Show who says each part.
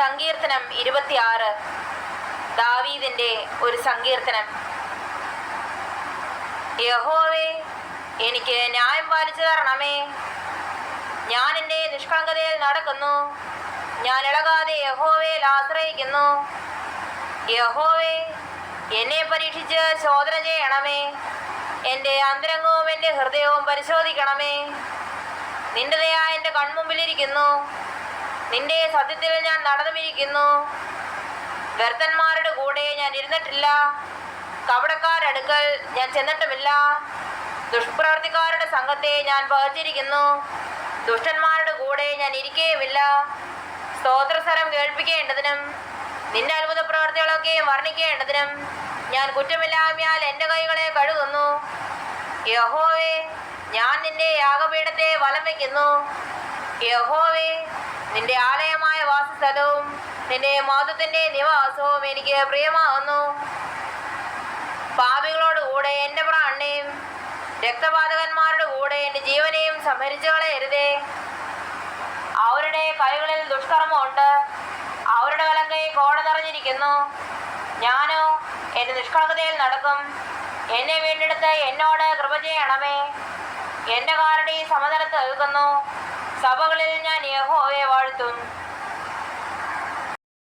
Speaker 1: സങ്കീർത്തനം ഇരുപത്തിയാറ്. ദാവീദിന്റെ ഒരു സങ്കീർത്തനം. യഹോവേ എനിക്ക് ന്യായം പാലിച്ചു തരണമേ. ഞാൻ എന്റെ നിഷ്കളങ്കതയിൽ നടക്കുന്നു. ഞാൻ ഇളകാതെ യഹോവയിൽ ആശ്രയിക്കുന്നു. യഹോവേ എന്നെ പരീക്ഷിച്ച് ശോധന ചെയ്യണമേ. എന്റെ അന്തരംഗവും എന്റെ ഹൃദയവും പരിശോധിക്കണമേ. നിന്റെ ദയ എന്റെ കൺമുമ്പിലിരിക്കുന്നു. നിന്റെ സത്യത്തിൽ ഞാൻ നടന്നുമിരിക്കുന്നു. വ്യർത്ഥന്മാരുടെ കൂടെ ഞാൻ ഇരുന്നിട്ടില്ല. കവടക്കാരടുക്കൽ ഞാൻ ചെന്നിട്ടുമില്ല. ദുഷ്പ്രവർത്തിക്കാരുടെ സംഘത്തെ ഞാൻ പകച്ചിരിക്കുന്നു ദുഷ്ടന്മാരുടെ കൂടെ ഞാൻ ഇരിക്കുകയുമില്ല സ്തോത്രസ്വരം കേൾപ്പിക്കേണ്ടതിനും നിന്റെ അത്ഭുത പ്രവർത്തികളൊക്കെ വർണിക്കേണ്ടതിനും ഞാൻ കുറ്റമില്ലായ്മയാൽ എന്റെ കൈകളെ കഴുകുന്നു. യഹോവേ ഞാൻ നിന്റെ യാഗപീഠത്തെ വലം വയ്ക്കുന്നു. യഹോവേ നിന്റെ ആലയമായ വാസസ്ഥലവും നിന്റെ മാതൃത്തിന്റെ നിവാസവും എനിക്ക് പ്രിയമാകുന്നു. പാപികളോട് കൂടെ എന്റെ പ്രാണനെയും രക്തപാതകന്മാരുടെ കൂടെ എന്റെ ജീവനെയും സംഹരിച്ചു കളയരുതേ അവരുടെ കൈകളിൽ ദുഷ്കർമ്മമുണ്ട്. അവരുടെ വലങ്കൈ കോട നിറഞ്ഞിരിക്കുന്നു. ഞാനോ എന്റെ നിഷ്കളങ്കതയിൽ നടക്കും. എന്നെ വീണ്ടെടുത്ത് എന്നോട് കൃപ ചെയ്യണമേ. എന്റെ കാരുടെ സമതലത്ത് ഒഴുകുന്നു സഭകളിൽ ഞാൻ യഹോവയെ വാഴ്ത്തും